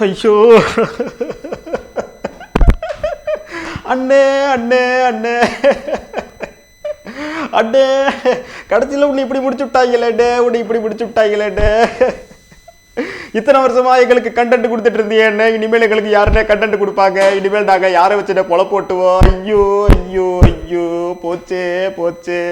ஐயோ. அண்ணே அண்ணே அண்ணே. அண்ணே கடைசியில் உன்னை இப்படி முடிச்சு விட்டாங்களேடே உன்னை இப்படி முடிச்சு விட்டாங்களேடே இத்தனை வருஷமா எங்களுக்கு கண்டென்ட் கொடுத்துட்டு இருந்தீங்க இனிமேல் எங்களுக்கு யாருனே கண்டென்ட் கொடுப்பாங்க. இனிமேல் நாங்கள் யாரை வச்சுட்டு பொல போட்டுவோம்? ஐயோ ஐயோ ஐயோ. போச்சே போச்சே.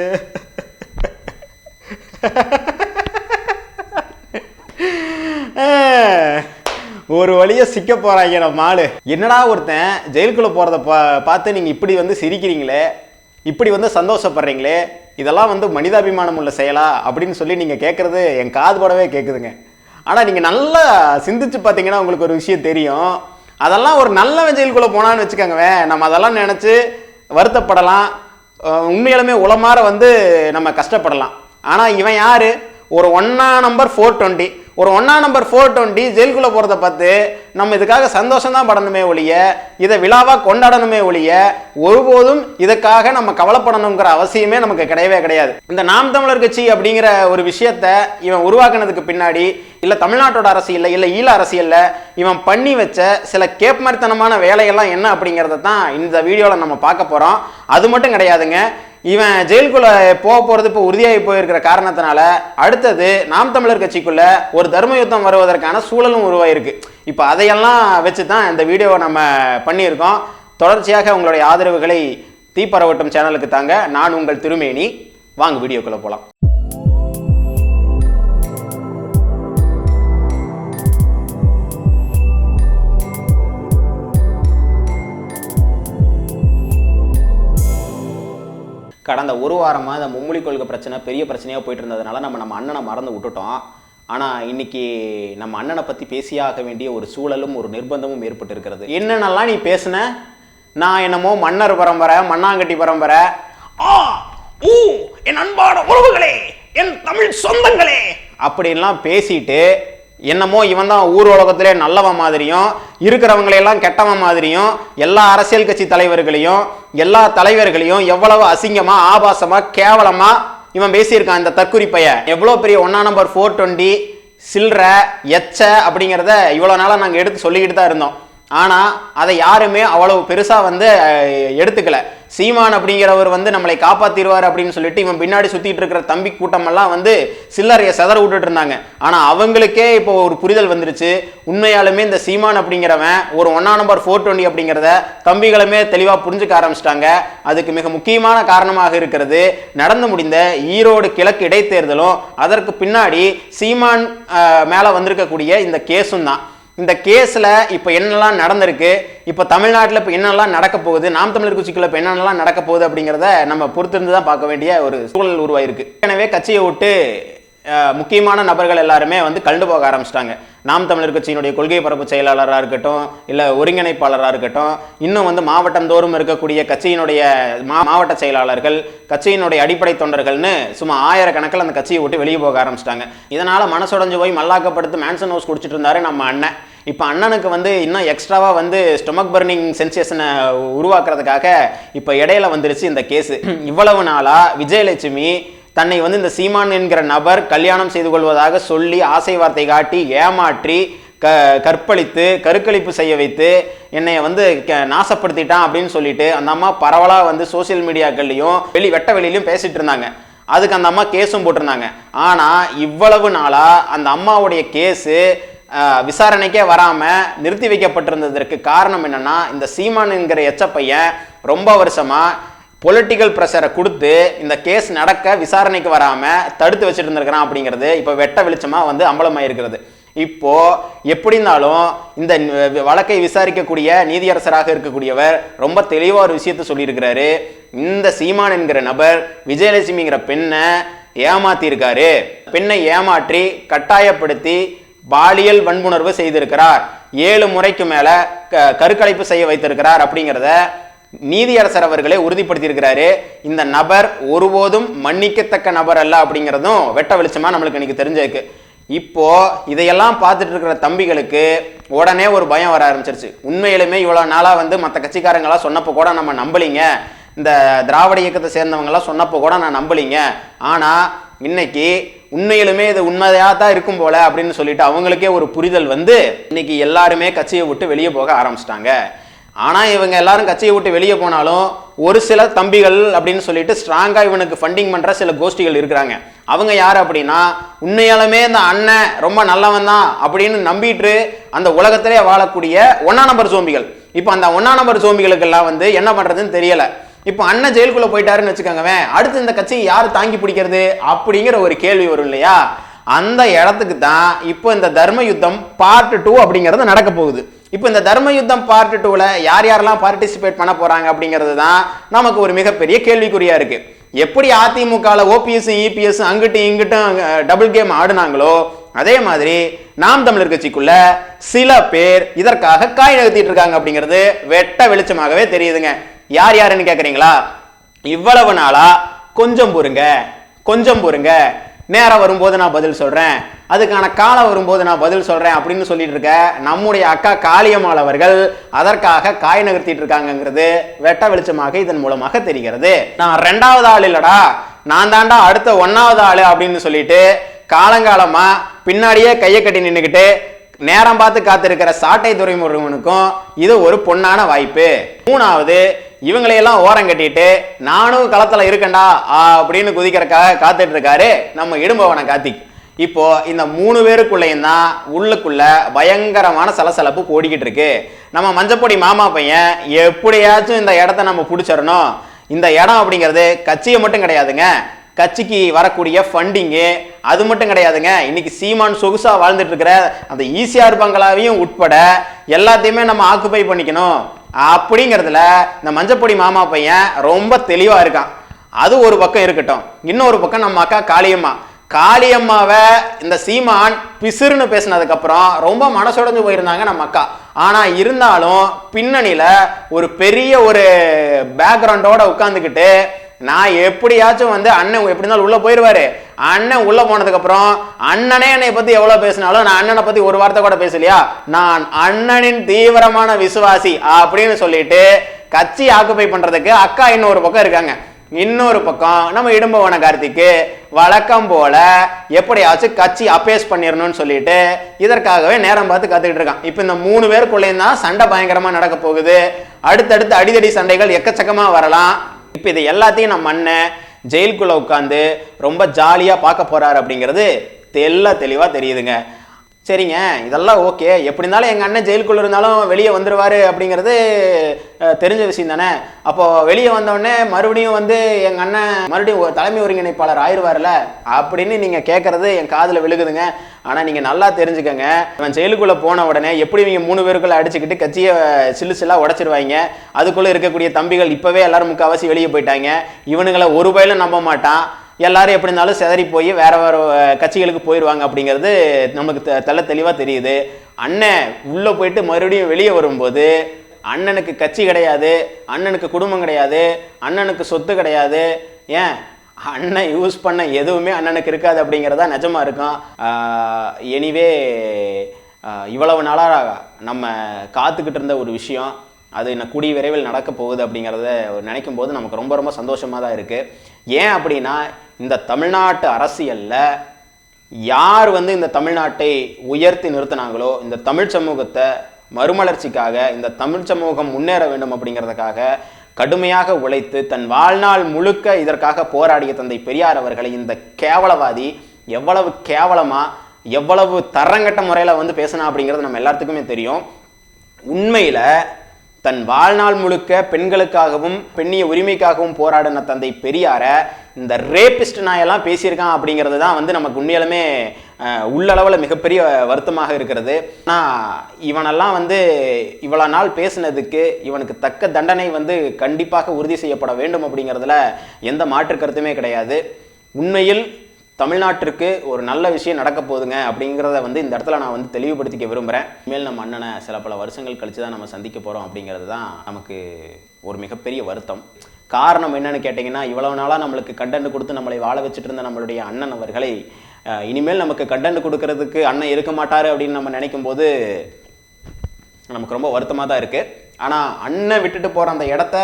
ஒரு வழியை சிக்க போகிறாங்க நம்ம ஆளு. என்னடா ஒருத்தன் ஜெயிலுக்குள்ளே போகிறத பா பார்த்து நீங்கள் இப்படி வந்து சிரிக்கிறீங்களே இப்படி வந்து சந்தோஷப்படுறீங்களே இதெல்லாம் வந்து மனிதாபிமானம் உள்ள செயலா அப்படின்னு சொல்லி நீங்கள் கேட்குறது என் காது படவே கேட்குதுங்க ஆனால் நீங்கள் நல்லா சிந்திச்சு பார்த்தீங்கன்னா உங்களுக்கு ஒரு விஷயம் தெரியும். அதெல்லாம் ஒரு நல்லவன் ஜெயிலுக்குள்ளே போனான்னு வச்சுக்கோங்க நம்ம அதெல்லாம் நினச்சி வருத்தப்படலாம். உண்மையிலுமே உளமாற வந்து நம்ம கஷ்டப்படலாம். ஆனால் இவன் யார்? ஒரு ஒன்னா நம்பர் ஃபோர் டுவெண்ட்டி ஒரு ஒன்றா நம்பர் ஃபோர் டுவெண்ட்டி ஜெயிலுக்குள்ளே போகிறத பார்த்து நம்ம இதுக்காக சந்தோஷம் தான் படணுமே ஒழிய இதை விழாவாக கொண்டாடணுமே ஒழிய ஒருபோதும் இதுக்காக நம்ம கவலைப்படணுங்கிற அவசியமே நமக்கு கிடையவே கிடையாது. இந்த நாம் தமிழர் கட்சி அப்படிங்கிற ஒரு விஷயத்த இவன் உருவாக்குனதுக்கு பின்னாடி இல்லை தமிழ்நாட்டோட அரசியலில் இல்லை ஈழ அரசியலில் இவன் பண்ணி வச்ச சில கேப்மரித்தனமான வேலையெல்லாம் என்ன அப்படிங்கிறத தான் இந்த வீடியோவில் நம்ம பார்க்க போகிறோம் அது மட்டும் கிடையாதுங்க. இவன் ஜெயிலுக்குள்ளே போக போகிறது இப்போ உறுதியாகி போயிருக்கிற காரணத்தினால அடுத்தது நாம் தமிழர் கட்சிக்குள்ளே ஒரு தர்ம யுத்தம் வருவதற்கான சூழலும் உருவாயிருக்கு. இப்போ அதையெல்லாம் வச்சு தான் இந்த வீடியோவை நம்ம பண்ணியிருக்கோம். தொடர்ச்சியாக உங்களுடைய ஆதரவுகளை தீப்பரவட்டும் சேனலுக்கு தாங்க. நான் உங்கள் திருமேனி. வாங்க வீடியோக்குள்ளே போகலாம் கடந்த ஒரு வாரமாக இந்த மும்மொழி கொள்கை பிரச்சனை பெரிய பிரச்சனையாக போயிட்டு இருந்ததுனால நம்ம நம்ம அண்ணனை மறந்து விட்டுட்டோம். ஆனால் இன்னைக்கு நம்ம அண்ணனை பற்றி பேசியாக வேண்டிய ஒரு சூழலும் ஒரு நிர்பந்தமும் ஏற்பட்டு இருக்கிறது என்னென்னலாம் நீ பேசின? நான் என்னமோ மன்னர் பரம்பரை மண்ணாங்கட்டி பரம்பரை. ஆ ஊ என் அன்பான உறவுகளே என் தமிழ் சொந்தங்களே அப்படின்லாம் பேசிட்டு என்னமோ இவன் தான் ஊர் உலகத்திலே நல்லவன் மாதிரியும் இருக்கிறவங்களையெல்லாம் கெட்டவன் மாதிரியும் எல்லா அரசியல் கட்சி தலைவர்களையும் எல்லா தலைவர்களையும் எவ்வளவு அசிங்கமாக ஆபாசமாக கேவலமாக இவன் பேசியிருக்கான் இந்த தற்குறி பையன் எவ்வளோ பெரிய ஒன்னா நம்பர் ஃபோர் டுவெண்ட்டி சில்ற எச்ச அப்படிங்கிறத இவ்வளோ நாளாக நாங்கள் எடுத்து சொல்லிக்கிட்டு தான் இருந்தோம். ஆனால் அதை யாருமே அவ்வளவு பெருசாக வந்து எடுத்துக்கல. சீமான் அப்படிங்கிறவர் வந்து நம்மளை காப்பாத்திடுவார் அப்படின்னு சொல்லிட்டு இவன் பின்னாடி சுற்றிட்டு இருக்கிற தம்பி கூட்டமெல்லாம் வந்து சில்லறைய செதற விட்டுட்டு இருந்தாங்க. ஆனால் அவங்களுக்கே இப்போ ஒரு புரிதல் வந்துருச்சு. உண்மையாலுமே இந்த சீமான் அப்படிங்கிறவன் ஒரு ஒன்னா நம்பர் ஃபோர் டுவெண்ட்டி அப்படிங்கிறத தம்பிகளுமே தெளிவாக புரிஞ்சுக்க ஆரம்பிச்சிட்டாங்க. அதுக்கு மிக முக்கியமான காரணமாக இருக்கிறது நடந்து முடிந்த ஈரோடு கிழக்கு இடைத்தேர்தலும் அதற்கு பின்னாடி சீமான் மேலே வந்திருக்கக்கூடிய இந்த கேஸும் தான். இந்த கேஸில் இப்போ என்னெல்லாம் நடந்திருக்கு? இப்போ தமிழ்நாட்டில் இப்போ என்னெல்லாம் நடக்க போகுது? நாம் தமிழர் கட்சிக்குள்ள இப்போ என்னென்னலாம் நடக்க போகுது அப்படிங்கிறத நம்ம பொறுத்திருந்து தான் பார்க்க வேண்டிய ஒரு சூழல் உருவாயிருக்கு. எனவே கட்சியை விட்டு முக்கியமான நபர்கள் எல்லாருமே வந்து கலந்து போக ஆரம்பிச்சிட்டாங்க. நாம் தமிழர் கட்சியினுடைய கொள்கை பரப்பு செயலாளராக இருக்கட்டும் இல்லை ஒருங்கிணைப்பாளராக இருக்கட்டும் இன்னும் வந்து மாவட்டம் தோறும் இருக்கக்கூடிய கட்சியினுடைய மா மாவட்ட செயலாளர்கள் கட்சியினுடைய அடிப்படை தொண்டர்கள்னு சும்மா ஆயிரக்கணக்கில் அந்த கட்சியை விட்டு வெளியே போக ஆரம்பிச்சிட்டாங்க. இதனால் மனசுடைஞ்சு போய் மல்லாக்கப்படுத்து மேன்சன் ஹவுஸ் குடிச்சிட்டு இருந்தாரு நம்ம அண்ணன். இப்போ அண்ணனுக்கு வந்து இன்னும் எக்ஸ்ட்ராவாக வந்து ஸ்டொமக் பர்னிங் சென்சேஷனை உருவாக்குறதுக்காக இப்போ இடையில வந்துருச்சு இந்த கேஸு இவ்வளவு நாளாக விஜயலட்சுமி தன்னை வந்து இந்த சீமான் என்கிற நபர் கல்யாணம் செய்து கொள்வதாக சொல்லி ஆசை வார்த்தை காட்டி ஏமாற்றி க கற்பழித்து கருக்கழிப்பு செய்ய வைத்து என்னை வந்து க- நாசப்படுத்திட்டான் அப்படின்னு சொல்லிட்டு அந்த அம்மா பரவலாக வந்து சோஷியல் மீடியாக்கள்லையும் வெளி வெட்ட வெளியிலையும் பேசிட்டு இருந்தாங்க. அதுக்கு அந்த அம்மா கேஸும் போட்டிருந்தாங்க. ஆனால் இவ்வளவு நாளாக அந்த அம்மாவுடைய கேஸு விசாரணைக்கே வராமல் நிறுத்தி வைக்கப்பட்டிருந்ததற்கு காரணம் என்னன்னா இந்த சீமான் என்கிற எச்ச பையன் ரொம்ப வருஷமாக பொலிட்டிக்கல் ப்ரெஷரை கொடுத்து இந்த கேஸ் நடக்க விசாரணைக்கு வராமல் தடுத்து வச்சுட்டு இருந்திருக்கிறான் அப்படிங்கிறது இப்போ வெட்ட வெளிச்சமாக வந்து அம்பலமாயிருக்கிறது. இப்போ எப்படி இருந்தாலும் இந்த வழக்கை விசாரிக்கக்கூடிய நீதியரசராக இருக்கக்கூடியவர் ரொம்ப தெளிவாக ஒரு விஷயத்த சொல்லியிருக்கிறாரு. இந்த சீமான் என்கிற நபர் விஜயலட்சுமிங்கிற பெண்ணை ஏமாத்தியிருக்காரு. பெண்ணை ஏமாற்றி கட்டாயப்படுத்தி பாலியல் வன்புணர்வு செய்திருக்கிறார். ஏழு முறைக்கு மேல க- கருக்கலைப்பு செய்ய வைத்திருக்கிறார் அப்படிங்கிறத நீதியரசர் அவர்களே உறுதிப்படுத்தியிருக்கிறாரு. இந்த நபர் ஒருபோதும் மன்னிக்கத்தக்க நபர் அல்ல அப்படிங்கிறதும் வெட்ட வெளிச்சமா நம்மளுக்கு இன்னைக்கு தெரிஞ்சிருக்கு. இப்போ இதையெல்லாம் பார்த்துட்டு இருக்கிற தம்பிகளுக்கு உடனே ஒரு பயம் வர ஆரம்பிச்சிருச்சு. உண்மையிலுமே இவ்வளோ நாளாக வந்து மற்ற கட்சிக்காரங்களாம் சொன்னப்போ கூட நம்ம நம்பலிங்க. இந்த திராவிட இயக்கத்தை சேர்ந்தவங்களாம் சொன்னப்போ கூட நான் நம்பலிங்க. ஆனால் இன்னைக்கு உண்மையிலுமே இது உண்மையாக தான் இருக்கும் போல அப்படின்னு சொல்லிட்டு அவங்களுக்கே ஒரு புரிதல் வந்து இன்னைக்கு எல்லாருமே கட்சியை விட்டு வெளியே போக ஆரம்பிச்சிட்டாங்க. ஆனால் இவங்க எல்லாரும் கட்சியை விட்டு வெளியே போனாலும் ஒரு சில தம்பிகள் அப்படின்னு சொல்லிட்டு ஸ்ட்ராங்காக இவனுக்கு ஃபண்டிங் பண்ணுற சில கோஷ்டிகள் இருக்கிறாங்க. அவங்க யார் அப்படின்னா உண்மையாலுமே இந்த அண்ணன் ரொம்ப நல்லவன் தான் அப்படின்னு நம்பிட்டு அந்த உலகத்திலே வாழக்கூடிய ஒன்னா நம்பர் சோம்பிகள் இப்போ அந்த ஒன்னா நம்பர் சோம்பிகளுக்கெல்லாம் வந்து என்ன பண்ணுறதுன்னு தெரியலை. இப்போ அண்ணன் ஜெயிலுக்குள்ள போயிட்டாருன்னு வச்சுக்கோங்க அடுத்து இந்த கட்சியை யார் தாங்கி பிடிக்கிறது அப்படிங்கிற ஒரு கேள்வி வரும் இல்லையா? அந்த இடத்துக்கு தான் இப்போ இந்த தர்ம யுத்தம் பார்ட் டூ அப்படிங்கிறது நடக்க போகுது. இப்போ இந்த தர்ம யுத்தம் பார்ட் டூவில் யார் யாரெல்லாம் பார்ட்டிசிபேட் பண்ண போறாங்க அப்படிங்கிறது தான் நமக்கு ஒரு மிகப்பெரிய கேள்விக்குறியா இருக்கு. எப்படி அதிமுகவில் ஓபிஎஸ் இபிஎஸ் அங்கிட்டும் இங்கிட்டும் டபுள் கேம் ஆடுனாங்களோ அதே மாதிரி நாம் தமிழர் கட்சிக்குள்ள சில பேர் இதற்காக காய் நகர்த்திட்டு இருக்காங்க அப்படிங்கிறது வெட்ட வெளிச்சமாகவே தெரியுதுங்க. யார் யாருன்னு கேட்குறீங்களா இவ்வளவு நாளா கொஞ்சம் பொறுங்க கொஞ்சம் பொறுங்க. நேரம் வரும்போது நான் பதில் சொல்கிறேன் அதுக்கான காலம் வரும்போது நான் பதில் சொல்கிறேன் அப்படின்னு சொல்லிட்டு இருக்க நம்முடைய அக்கா காளியம்மாள் அவர்கள் அதற்காக காய் நகர்த்திட்டு இருக்காங்கங்கிறது வெட்ட வெளிச்சமாக இதன் மூலமாக தெரிகிறது. நான் ரெண்டாவது ஆள் இல்லடா. நான் தாண்டா அடுத்த ஒன்றாவது ஆள் அப்படின்னு சொல்லிட்டு காலங்காலமாக பின்னாடியே கையை கட்டி நின்றுக்கிட்டு நேரம் பார்த்து காத்திருக்கிற சாட்டை துறைமுருகனுக்கும் இது ஒரு பொன்னான வாய்ப்பு. மூணாவது இவங்களையெல்லாம் ஓரம் கட்டிட்டு நானும் களத்தில் இருக்கேன்டா அப்படின்னு குதிக்கிறக்காக காத்துட்டு இருக்காரு நம்ம இடும்பவன கார்த்திக். இப்போ இந்த மூணு பேருக்குள்ளேயும் தான் உள்ளுக்குள்ள பயங்கரமான சலசலப்பு ஓடிக்கிட்டு இருக்கு நம்ம மஞ்சப்பொடி மாமா பையன் எப்படியாச்சும் இந்த இடத்த நம்ம பிடிச்சிடணும். இந்த இடம் அப்படிங்கிறது கட்சியை மட்டும் கிடையாதுங்க. கட்சிக்கு வரக்கூடிய ஃபண்டிங்கு அது மட்டும் கிடையாதுங்க. இன்னைக்கு சீமான் சொகுசா வாழ்ந்துட்டு இருக்கிற அந்த ஈசிஆர் பங்களாவையும் உட்பட எல்லாத்தையுமே நம்ம ஆக்குபை பண்ணிக்கணும். அப்படிங்கிறதுல இந்த மஞ்சப்பொடி மாமா பையன் ரொம்ப தெளிவாக இருக்கான். அது ஒரு பக்கம் இருக்கட்டும். இன்னொரு பக்கம் நம்ம அக்கா காளியம்மா. காளியம்மாவை இந்த சீமான் பிசுறுன்னு பேசினதுக்கப்புறம் ரொம்ப மனசுடைஞ்சு போயிருந்தாங்க நம்ம அக்கா. ஆனால் இருந்தாலும் பின்னணியில் ஒரு பெரிய ஒரு பேக்ரவுண்டோட உட்காந்துக்கிட்டு நான் எப்படியாச்சும் வந்து அண்ணன் எப்படி இருந்தாலும் உள்ளே போயிடுவாரு அண்ணன் உள்ளே போனதுக்கப்புறம் அண்ணனே என்னை பற்றி எவ்வளோ பேசினாலும் நான் அண்ணனை பற்றி ஒரு வார்த்தை கூட பேசலையா? நான் அண்ணனின் தீவிரமான விசுவாசி அப்படின்னு சொல்லிட்டு கட்சி ஆக்குப்பை பண்ணுறதுக்கு அக்கா இன்னொரு பக்கம் இருக்காங்க. இன்னொரு பக்கம் நம்ம இடும்பவன கார்த்திக்கு வழக்கம் போல எப்படியாச்சும் கட்சி அப்பேஸ் பண்ணிடணும்னு சொல்லிட்டு இதற்காகவே நேரம் பார்த்து கத்துக்கிட்டு இருக்கான். இப்போ இந்த மூணு பேருக்குள்ளேயும் தான் சண்டை பயங்கரமா நடக்க போகுது. அடுத்தடுத்து அடிதடி சண்டைகள் எக்கச்சக்கமா வரலாம். இப்போ இது எல்லாத்தையும் நம்ம அண்ணன் ஜெயிலுக்குள்ளே உட்காந்து ரொம்ப ஜாலியாக பார்க்க போகிறாரு அப்படிங்கிறது தெல்ல தெளிவாக தெரியுதுங்க. சரிங்க இதெல்லாம் ஓகே. எப்படி இருந்தாலும் எங்கள் அண்ணன் ஜெயிலுக்குள்ள இருந்தாலும் வெளியே வந்துடுவார் அப்படிங்கிறது தெரிஞ்ச விஷயம் தானே? அப்போது வெளியே வந்தோடனே மறுபடியும் வந்து எங்கள் அண்ணன் மறுபடியும் ஒரு தலைமை ஒருங்கிணைப்பாளர் ஆயிடுவார்ல அப்படின்னு நீங்கள் கேட்குறது என் காதில் விழுகுதுங்க. ஆனால் நீங்கள் நல்லா தெரிஞ்சுக்கங்க. இவன் ஜெயிலுக்குள்ளே போன உடனே எப்படி இவங்க மூணு பேருக்குள்ளே அடிச்சுக்கிட்டு கட்சியை சில்லு சில்லாக உடச்சிருவாங்க? அதுக்குள்ளே இருக்கக்கூடிய தம்பிகள் இப்போவே எல்லாரும் முக்கால்வாசி வெளியே போயிட்டாங்க. இவனுங்களை ஒரு பயிலும் நம்ப மாட்டான். எல்லாரும் எப்படி இருந்தாலும் சிதறி போய் வேற வேற கட்சிகளுக்கு போயிடுவாங்க அப்படிங்கிறது நமக்கு தெ- தெளிவாக தெரியுது. அண்ணன் உள்ளே போயிட்டு மறுபடியும் வெளியே வரும்போது அண்ணனுக்கு கட்சி கிடையாது அண்ணனுக்கு குடும்பம் கிடையாது அண்ணனுக்கு சொத்து கிடையாது. ஏன்? அண்ணன் யூஸ் பண்ண எதுவுமே அண்ணனுக்கு இருக்காது அப்படிங்கிறதா நிஜமாக இருக்கும். எனிவே இவ்வளவு நாளாக நம்ம காத்துக்கிட்டு இருந்த ஒரு விஷயம். அது இன்னும் கூடிய விரைவில் நடக்க போகுது அப்படிங்கிறத நினைக்கும் போது நமக்கு ரொம்ப ரொம்ப சந்தோஷமாக தான் இருக்குது ஏன் அப்படின்னா இந்த தமிழ்நாட்டு அரசியலில் யார் வந்து இந்த தமிழ்நாட்டை உயர்த்தி நிறுத்தினாங்களோ இந்த தமிழ் சமூகத்தை மறுமலர்ச்சிக்காக இந்த தமிழ் சமூகம் முன்னேற வேண்டும் அப்படிங்கிறதுக்காக கடுமையாக உழைத்து தன் வாழ்நாள் முழுக்க இதற்காக போராடிய தந்தை பெரியார் அவர்களை இந்த கேவலவாதி எவ்வளவு கேவலமாக எவ்வளவு தரங்கட்ட முறையில் வந்து பேசினா அப்படிங்கிறது நம்ம எல்லாத்துக்குமே தெரியும். உண்மையில் தன் வாழ்நாள் முழுக்க பெண்களுக்காகவும் பெண்ணிய உரிமைக்காகவும் போராடின தந்தை பெரியார இந்த ரேபிஸ்ட் நாயெல்லாம் பேசியிருக்கான் அப்படிங்கிறது தான் வந்து நமக்கு உண்மையிலுமே உள்ளளவில் மிகப்பெரிய வருத்தமாக இருக்கிறது. ஆனால் இவனெல்லாம் வந்து இவ்வளோ நாள் பேசினதுக்கு இவனுக்கு தக்க தண்டனை வந்து கண்டிப்பாக உறுதி செய்யப்பட வேண்டும் அப்படிங்கிறதுல எந்த மாற்று கருத்துமே கிடையாது. உண்மையில் தமிழ்நாட்டிற்கு ஒரு நல்ல விஷயம் நடக்க போகுதுங்க அப்படிங்கிறத வந்து இந்த இடத்துல நான் வந்து தெளிவுபடுத்திக்க விரும்புகிறேன் இனிமேல் நம்ம அண்ணனை சில பல வருஷங்கள் கழித்து தான் நம்ம சந்திக்க போகிறோம் அப்படிங்கிறது தான் நமக்கு ஒரு மிகப்பெரிய வருத்தம். காரணம் என்னன்னு கேட்டிங்கன்னா இவ்வளவு நாளாக நம்மளுக்கு கண்டென்ட் கொடுத்து நம்மளை வாழ வச்சுட்டு இருந்த நம்மளுடைய அண்ணன் அவர்களை இனிமேல் நமக்கு கண்டென்ட் கொடுக்கறதுக்கு அண்ணன் இருக்க மாட்டார் அப்படின்னு நம்ம நினைக்கும் போது நமக்கு ரொம்ப வருத்தமாக தான் இருக்குது ஆனால் அண்ணன் விட்டுட்டு போகிற அந்த இடத்த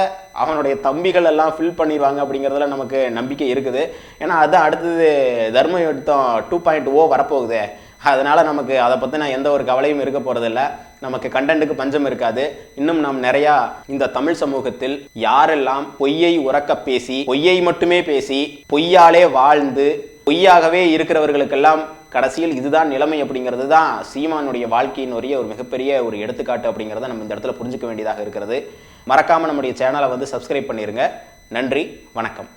அவனுடைய தம்பிகள் எல்லாம் ஃபில் பண்ணிடுவாங்க அப்படிங்கிறதுல நமக்கு நம்பிக்கை இருக்குது. ஏன்னா அதுதான் அடுத்தது தர்ம யுத்தம் டூ பாயிண்ட் ஓ oh வரப்போகுது. அதனால் நமக்கு அதை பற்றின எந்த ஒரு கவலையும் இருக்க போகிறதில்ல நமக்கு கண்டென்ட்டுக்கு பஞ்சம் இருக்காது. இன்னும் நாம் நிறையா இந்த தமிழ் சமூகத்தில் யாரெல்லாம் பொய்யை உறக்க பேசி பொய்யை மட்டுமே பேசி பொய்யாலே வாழ்ந்து பொய்யாகவே இருக்கிறவர்களுக்கெல்லாம் கடைசியில் இதுதான் நிலைமை அப்படிங்கிறது தான் சீமானுடைய வாழ்க்கையினுடைய ஒரு மிகப்பெரிய ஒரு எடுத்துக்காட்டு அப்படிங்கிறத நம்ம இந்த இடத்துல புரிஞ்சுக்க வேண்டியதாக இருக்கிறது. மறக்காமல் நம்முடைய சேனலை வந்து சப்ஸ்கிரைப் பண்ணிடுங்க நன்றி வணக்கம்.